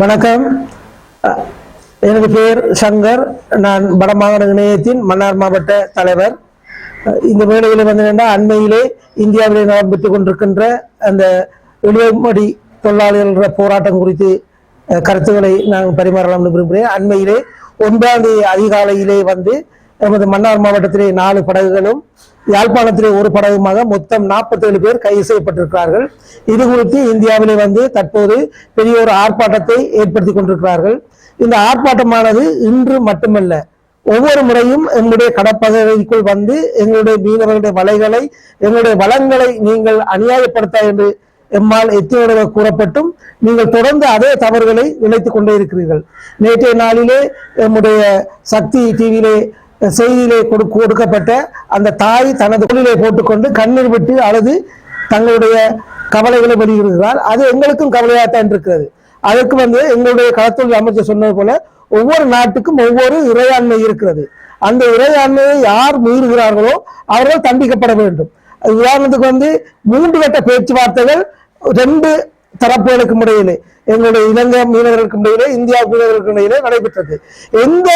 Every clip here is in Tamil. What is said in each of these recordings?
வணக்கம். எனது பெயர் சங்கர். நான் வடமாகாண இணையத்தின் மன்னார் மாவட்ட தலைவர். இந்த வேலையில் வந்து அண்மையிலே இந்தியாவிலே நடைபெற்றுக் கொண்டிருக்கின்ற அந்த இழுவமடி தொழிலாளர்கள போராட்டம் குறித்து கருத்துக்களை நான் பரிமாறலாம்னு விரும்புகிறேன். அண்மையிலே ஒன்றாம் தேதி அதிகாலையிலே வந்து நமது மன்னார் மாவட்டத்திலே நாலு படகுகளும் யாழ்ப்பாணத்திலே ஒரு படகுமாக மொத்தம் 47 பேர் கைது செய்யப்பட்டிருக்கிறார்கள். இது குறித்து இந்தியாவிலே வந்து தற்போது பெரிய ஒரு ஆர்ப்பாட்டத்தை ஏற்படுத்தி கொண்டிருக்கிறார்கள். இந்த ஆர்ப்பாட்டமானது இன்று மட்டுமல்ல ஒவ்வொரு முறையும் எங்களுடைய கடற்பகுதிக்குள் வந்து எங்களுடைய மீனவர்களுடைய வலைகளை எங்களுடைய வளங்களை நீங்கள் அநியாயப்படுத்த என்று எம்மால் எத்தனை கூறப்பட்டும் நீங்கள் தொடர்ந்து அதே தவறுகளை இழைத்துக் கொண்டே இருக்கிறீர்கள். நேற்றைய நாளிலே எம்முடைய சக்தி டிவியிலே செய்தியிலே கொடு கொடுக்கப்பட்ட அந்த தாய் தனது தொழிலை போட்டுக்கொண்டு கண்ணீர் விட்டு அழுது தங்களுடைய கவலைகளை வெளியிடுகிறார். அது எங்களுக்கும் கவலையாகத்தான் இருக்கிறது. அதற்கு வந்து எங்களுடைய களத்தொழில் அமைச்சர் சொன்னது போல ஒவ்வொரு நாட்டுக்கும் ஒவ்வொரு இறையாண்மை இருக்கிறது. அந்த இறையாண்மையை யார் மீறுகிறார்களோ அவர்கள் தண்டிக்கப்பட வேண்டும். உதாரணத்துக்கு வந்து மூன்று கட்ட பேச்சுவார்த்தைகள் ரெண்டு தரப்புகளுக்கும் இடையிலே எங்களுடைய இலங்கை மீனவர்களுக்கும் இடையிலே இந்தியா மீனவர்களுக்கு இடையிலே நடைபெற்றது. எந்த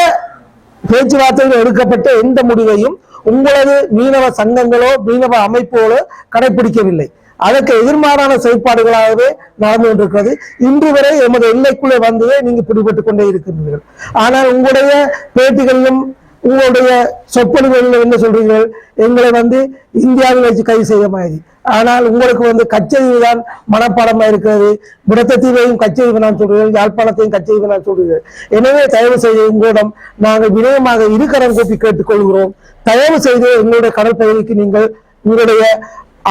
பேச்சுவார்த்தையில் எடுக்கப்பட்ட எந்த முடிவையும் உங்களது மீனவ சங்கங்களோ மீனவ அமைப்புகளோ கடைபிடிக்கவில்லை அதற்கு எதிர்மாறான செயற்பாடுகளாகவே நடந்து கொண்டிருக்கிறது. இன்று வரை எமது எல்லைக்குள்ளே வந்ததே நீங்க பிடிபட்டுக் கொண்டே இருக்கின்றீர்கள். ஆனால் உங்களுடைய பேட்டிகளிலும் உங்களுடைய சொற்பொழிவுகளிலும் என்ன சொல்றீர்கள்? எங்களை வந்து இந்தியாவில் வச்சு கைது செய்ய மாதிரி ஆனால் உங்களுக்கு வந்து கச்சதீவு தான் மனப்பாடமா இருக்கிறது. விடத்தீவையும் கச்சதீவு நான் சொல்கிறேன் யாழ்ப்பாணத்தையும் கச்சதீவு நான் சொல்கிறேன் எனவே தயவு செய்து உங்களிடம் நாங்கள் வினயமாக இருக்கரம் கூப்பி கேட்டுக்கொள்கிறோம். தயவு செய்து எங்களுடைய கடற்பகுதிக்கு நீங்கள் உங்களுடைய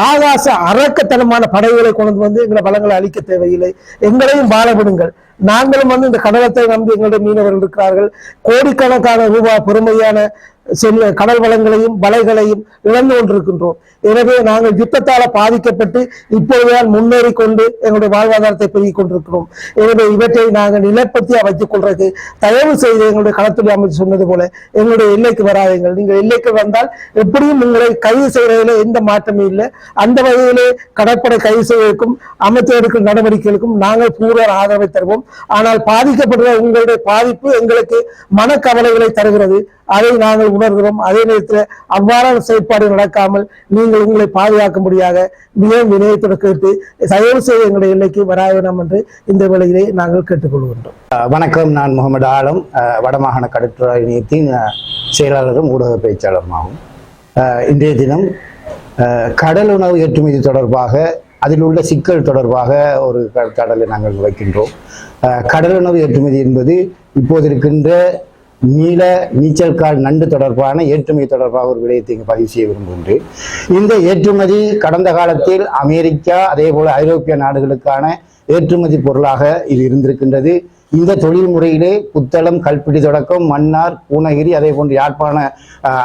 ஆகாச அரக்கத்தனமான படைகளை கொண்டு வந்து எங்களை வளங்களை அழிக்க தேவையில்லை. எங்களையும் வாழ விடுங்கள். நாங்களும் வந்து இந்த கடலத்தை நம்பி எங்களுடைய மீனவர்கள் இருக்கிறார்கள். கோடிக்கணக்கான ரூபாய் பெருமையான செல்ல கடல் வளங்களையும் வலைகளையும் இழந்து கொண்டிருக்கின்றோம். எனவே நாங்கள் யுத்தத்தால் பாதிக்கப்பட்டு இப்பொழுதுதான் முன்னேறி கொண்டு எங்களுடைய வாழ்வாதாரத்தை பெருகிக் கொண்டிருக்கிறோம். எனவே இவற்றை நாங்கள் நிலைப்படுத்தியா வைத்துக் கொள்றது தயவு செய்து எங்களுடைய களத்துறை அமைச்சர் சொன்னது போல எங்களுடைய எல்லைக்கு வராதீங்கள் நீங்கள் எல்லைக்கு வந்தால் எப்படியும் உங்களை கைது செய்வதில் எந்த மாற்றமும் இல்லை. அந்த வகையிலே கடற்படை கைது செய்வதற்கும் அமைச்சர் நடவடிக்கைகளுக்கும் நாங்கள் பூர்வ ஆதரவை தருவோம். ஆனால் பாதிக்கப்படுகிற உங்களுடைய பாதிப்பு எங்களுக்கு மனக்கவலைகளை தருகிறது. அதை நாங்கள் உணர்கிறோம். அதே நேரத்தில் அவ்வாறான செயற்பாடு நடக்காமல் நீங்கள் உங்களை பாதுகாக்கும்படியாக மிகவும் வினயத்தோடு கேட்டு தயவு செய்து எங்களுடைய எல்லைக்கு வராயணம் என்று இந்த வேளையிலே நாங்கள் கேட்டுக்கொள்கின்றோம். வணக்கம். நான் முகமது ஆலம் வடமாகாண கடற்கரை இணையத்தின் செயலாளரும் ஊடக பேச்சாளருமாகும். ஆகும் இன்றைய தினம் கடல் உணவு ஏற்றுமதி தொடர்பாக அதில் உள்ள சிக்கல் தொடர்பாக ஒரு கடலை நாங்கள் வைக்கின்றோம். கடல் உணவு ஏற்றுமதி என்பது இப்போது இருக்கின்ற நீல நீச்சல் கால் நண்டு தொடர்பான ஏற்றுமதி தொடர்பாக ஒரு விடயத்தை இங்கு பதிவு செய்ய விரும்புகின்றேன். இந்த ஏற்றுமதி கடந்த காலத்தில் அமெரிக்கா அதே போல ஐரோப்பிய நாடுகளுக்கான ஏற்றுமதி பொருளாக இது இருந்திருக்கின்றது. இந்த தொழில் முறையிலே புத்தளம் கல்பிடி தொடக்கம் மன்னார் பூனகிரி அதே போன்று யாழ்ப்பாண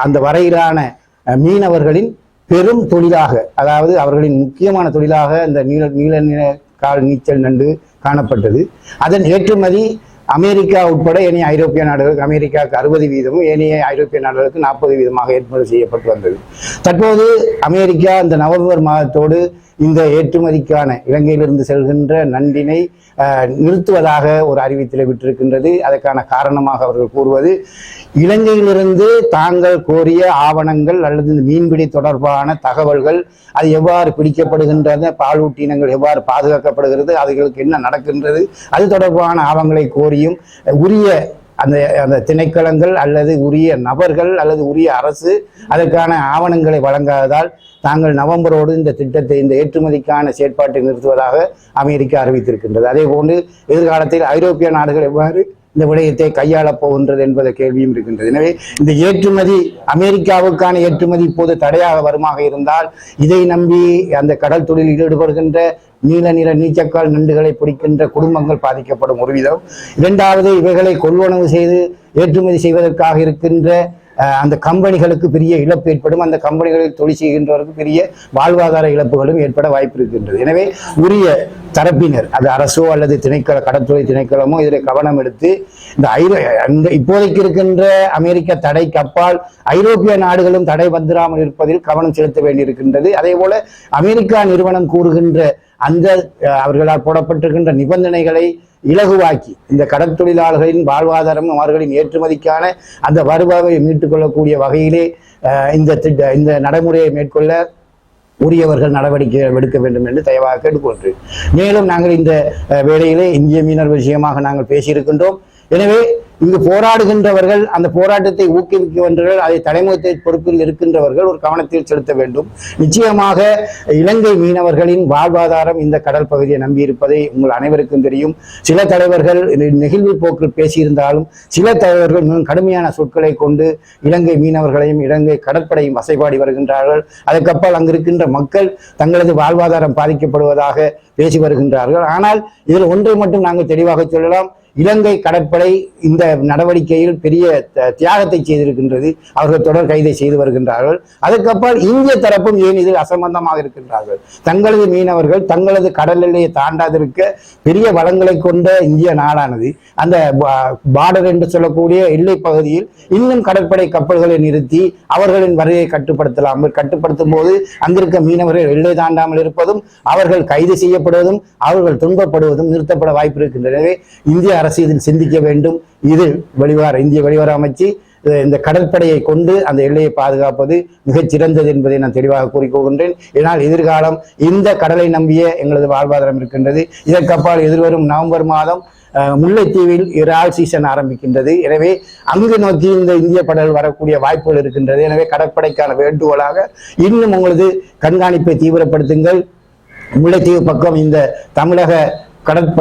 அந்த வரையிலான மீனவர்களின் பெரும் தொழிலாக அதாவது அவர்களின் முக்கியமான தொழிலாக இந்த நீல நீல கால் நீச்சல் நண்டு காணப்பட்டது. அதன் ஏற்றுமதி அமெரிக்கா உட்பட ஏனைய ஐரோப்பிய நாடுகளுக்கு அமெரிக்காவுக்கு அறுபது வீதமும் ஏனைய ஐரோப்பிய நாடுகளுக்கு நாற்பது வீதமாக ஏற்பாடு செய்யப்பட்டு வந்தது. தற்போது அமெரிக்கா இந்த நவம்பர் மாதத்தோடு இந்த ஏற்றுமதிக்கான இலங்கையிலிருந்து செல்கின்ற நண்டினை நிறுத்துவதாக ஒரு அறிவித்தலை விட்டிருக்கின்றது. அதற்கான காரணமாக அவர்கள் கூறுவது இலங்கையிலிருந்து தாங்கள் கோரிய ஆவணங்கள் அல்லது இந்த மீன்பிடி தொடர்பான தகவல்கள் அது எவ்வாறு பிடிக்கப்படுகின்றது பாலூட்டி இனங்கள் எவ்வாறு பாதுகாக்கப்படுகிறது அதுகளுக்கு என்ன நடக்கின்றது அது தொடர்பான ஆவணங்களை கோரியும் உரிய அந்த அந்த திணைக்களங்கள் அல்லது உரிய நபர்கள் அல்லது உரிய அரசு அதற்கான ஆவணங்களை வழங்காததால் தாங்கள் நவம்பரோடு இந்த திட்டத்தை இந்த ஏற்றுமதிக்கான செயற்பாட்டை நிறுத்துவதாக அமெரிக்கா அறிவித்திருக்கின்றது. அதே போன்று எதிர்காலத்தில் ஐரோப்பிய நாடுகள் எவ்வாறு இந்த விடயத்தை கையாளப் போகின்றது என்பத கேள்வியும் இருக்கின்றது. எனவே இந்த ஏற்றுமதி அமெரிக்காவுக்கான ஏற்றுமதி இப்போது தடையாக வருமாக இருந்தால் இதை நம்பி அந்த கடல் தொழிலில் ஈடுபடுகின்ற நீல நிற நீச்சக்கால் நண்டுகளை பிடிக்கின்ற குடும்பங்கள் பாதிக்கப்படும் ஒரு விதம் இரண்டாவது இவைகளை கொள்வனவு செய்து ஏற்றுமதி செய்வதற்காக இருக்கின்ற அந்த கம்பெனிகளுக்கு பெரிய இழப்பு ஏற்படும். அந்த கம்பெனிகளில் தொழில் செய்கின்றவருக்கு பெரிய வாழ்வாதார இழப்புகளும் ஏற்பட வாய்ப்பு இருக்கின்றது. எனவே உரிய தரப்பினர் அது அரசோ அல்லது திணைக்கள கடற்துறை திணைக்களமோ இதில் கவனம் எடுத்து இந்த ஐரோ அந்த இப்போதைக்கு இருக்கின்ற அமெரிக்க தடைக்கு அப்பால் ஐரோப்பிய நாடுகளும் தடை வந்துடாமல் இருப்பதில் கவனம் செலுத்த வேண்டியிருக்கின்றது. அதே போல அமெரிக்கா நிறுவனம் கூறுகின்ற அந்த அவர்களால் போடப்பட்டிருக்கின்ற நிபந்தனைகளை இலகுவாக்கி இந்த கடற்தொழிலாளர்களின் வாழ்வாதாரம் அவர்களின் ஏற்றுமதிக்கான அந்த வருவாயை மீட்டுக் கொள்ளக்கூடிய வகையிலே இந்த திட்ட இந்த நடைமுறையை மேற்கொள்ள உரியவர்கள் நடவடிக்கை எடுக்க வேண்டும் என்று தயவாக கேட்டுக்கொள்கிறேன் மேலும் நாங்கள் இந்த வேலையிலே வேளையிலே இந்திய மீனவர் விஷயமாக நாங்கள் பேசியிருக்கின்றோம். எனவே இங்கு போராடுகின்றவர்கள் அந்த போராட்டத்தை ஊக்குவிக்கின்றவர்கள் அதை தலைமுகத்தை பொறுப்பில் இருக்கின்றவர்கள் ஒரு கவனத்தில் செலுத்த வேண்டும். நிச்சயமாக இலங்கை மீனவர்களின் வாழ்வாதாரம் இந்த கடல் பகுதியை நம்பியிருப்பதை உங்கள் அனைவருக்கும் தெரியும். சில தலைவர்கள் நெகிழ்வு போக்கில் பேசியிருந்தாலும் சில தலைவர்கள் மிகவும் கடுமையான சொற்களை கொண்டு இலங்கை மீனவர்களையும் இலங்கை கடற்படையும் வசைபாடி வருகின்றார்கள். அதுக்கப்பால் அங்கு இருக்கின்ற மக்கள் தங்களது வாழ்வாதாரம் பாதிக்கப்படுவதாக பேசி வருகின்றார்கள். ஆனால் இதில் ஒன்றை மட்டும் நாங்கள் தெளிவாக சொல்லலாம். இலங்கை கடற்படை இந்த நடவடிக்கையில் பெரிய த- தியாகத்தை செய்திருக்கின்றது. அவர்கள் தொடர் கைதை செய்து வருகின்றார்கள். அதுக்கப்புறம் இந்திய தரப்பும் ஏன் இதில் அசம்பந்தமாக இருக்கின்றார்கள்? தங்களது மீனவர்கள் தங்களது கடல் எல்லையை தாண்டாதிருக்க பெரிய வளங்களை கொண்ட இந்திய நாடானது அந்த பார்டர் என்று சொல்லக்கூடிய எல்லை பகுதியில் இன்னும் கடற்படை கப்பல்களை நிறுத்தி அவர்களின் வரையை கட்டுப்படுத்தலாமல் கட்டுப்படுத்தும் போது அங்கிருக்க மீனவர்கள் எல்லை தாண்டாமல் இருப்பதும் அவர்கள் கைது செய்யப்படுவதும் அவர்கள் துன்பப்படுவதும் நிறுத்தப்பட வாய்ப்பு இருக்கின்றன இந்திய அரசு இதில் சிந்திக்க வேண்டும். இது வெளிவார இந்திய வெளிவார அமைச்சு இந்த கடற்படையை கொண்டு அந்த எல்லையை பாதுகாப்பது மிகச் சிறந்தது என்பதை நான் தெளிவாக கூறிக்கொள்கின்றேன் ஏனால் எதிர்காலம் இந்த கடலை நம்பிய எங்களது வாழ்வாதாரம் இருக்கின்றது. இதற்கப்பால் எதிர்வரும் நவம்பர் மாதம் முல்லைத்தீவில் இறால் சீசன் ஆரம்பிக்கின்றது. எனவே அங்கு நோக்கி இந்த இந்திய படல் வரக்கூடிய வாய்ப்புகள் இருக்கின்றது. எனவே கடற்படைக்கான வேண்டுகோளாக இன்னும் உங்களது கண்காணிப்பை தீவிரப்படுத்துங்கள். முல்லைத்தீவு பக்கம் இந்த தமிழக கடற்ப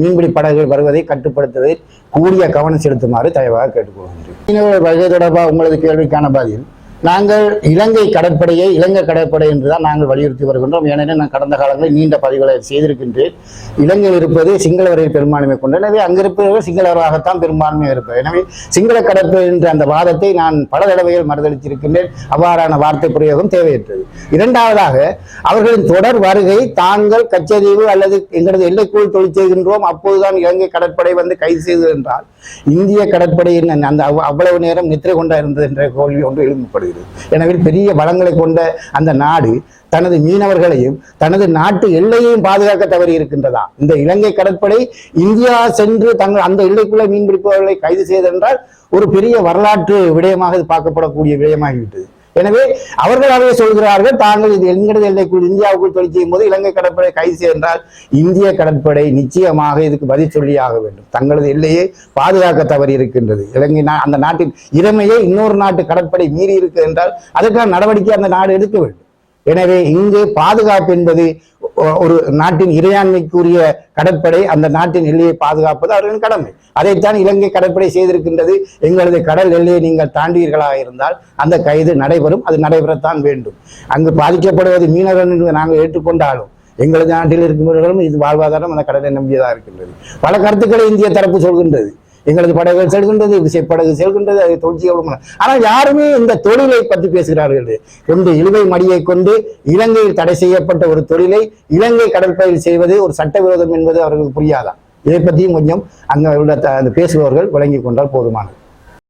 மீன்பிடி படகுகள் வருவதை கட்டுப்படுத்துவதில் கூடிய கவனம் செலுத்துமாறு தயவாக கேட்டுக்கொள்கிறேன் மீனவர் வருகை தொடர்பாக உங்களது கேள்விக்கான பதில்? நாங்கள் இலங்கை கடற்படையை இலங்கை கடற்படை என்றுதான் நாங்கள் வலியுறுத்தி வருகின்றோம். ஏனெனில் நான் கடந்த காலங்களில் நீண்ட பதிவுகளை செய்திருக்கின்றேன். இலங்கையில் இருப்பது சிங்களவரையில் பெரும்பான்மை கொண்டு எனவே அங்கிருப்பவர்கள் சிங்களவராகத்தான் பெரும்பான்மை இருப்பது எனவே சிங்கள கடற்படை என்ற அந்த வாதத்தை நான் பல தடவைகள் மறுதளித்திருக்கின்றேன். அவ்வாறான வார்த்தை பிரயோகம் தேவையற்றது. இரண்டாவதாக அவர்களின் தொடர் வருகை தாங்கள் கச்சதீவு அல்லது எங்களது எல்லைக்குள் தொழில் செய்கின்றோம் அப்போதுதான் இலங்கை கடற்படை வந்து கைது செய்தது என்றால் இந்திய கடற்படையின் அந்த- அவ்- அவ்வளவு நேரம் நித்திரை கொண்டா இருந்தது என்ற கேள்வி ஒன்று எழுப்பப்படுகிறது எனவே பெரிய வளங்களை கொண்ட அந்த நாடு தனது மீனவர்களையும் தனது நாட்டு எல்லையையும் பாதுகாக்க தவறி இருக்கின்றதா? இந்த இலங்கை கடற்படை இந்தியா சென்று தங்கள் அந்த எல்லைக்குள்ள மீன்பிடிப்பவர்களை கைது செய்தென்றால் ஒரு பெரிய வரலாற்று விடயமாக இது பார்க்கப்படக்கூடிய விடயமாகிவிட்டது. எனவே அவர்களாகவே சொல்கிறார்கள் தாங்கள் இது எங்களது எல்லைக்குள் இந்தியாவுக்குள் தொழில் செய்யும் போது இலங்கை கடற்படை கைது செய்தால் இந்திய கடற்படை நிச்சயமாக இதுக்கு பதில் சொல்லியாக வேண்டும். தங்களது எல்லையை பாதுகாக்க தவறி இருக்கின்றது. இலங்கை நா- அந்த நாட்டின் இறமையை இன்னொரு நாட்டு கடற்படை மீறி இருக்கு என்றால் அதற்கான நடவடிக்கை அந்த நாடு எடுக்க வேண்டும். எனவே இங்கு பாதுகாப்பு என்பது ஒரு நாட்டின் இறையாண்மைக்குரிய கடற்படை அந்த நாட்டின் எல்லையை பாதுகாப்பது அவர்களின் கடமை. அதைத்தான் இலங்கை கடற்படை செய்திருக்கின்றது. எங்களது கடல் எல்லையை நீங்கள் தாண்டீர்களாக இருந்தால் அந்த கைது நடைபெறும். அது நடைபெறத்தான் வேண்டும். அங்கு பாதிக்கப்படுவது மீனவர்கள் என்று நாங்கள் ஏற்றுக்கொண்டாலும் எங்களது நாட்டில் இருக்கின்றவர்களும் இது வாழ்வாதாரம் அந்த கடலை நம்பியதாக இருக்கின்றது. பல கருத்துக்களை இந்திய தரப்பு சொல்கின்றது. எங்களது படகுகள் செல்கின்றது விசைப்படகு செல்கின்றது அது தொழிற்சியோடு ஆனால் யாருமே இந்த தொழிலை பற்றி பேசுகிறார்கள். கொண்டு இழுவை மடியை கொண்டு இலங்கையில் தடை செய்யப்பட்ட ஒரு தொழிலை இலங்கை கடற்படையில் செய்வது ஒரு சட்டவிரோதம் என்பது அவர்களுக்கு புரியாதான் இதை பற்றியும் கொஞ்சம் அங்க உள்ள அந்த பேசுபவர்கள் விளங்கிக் கொண்டால் போதுமானது.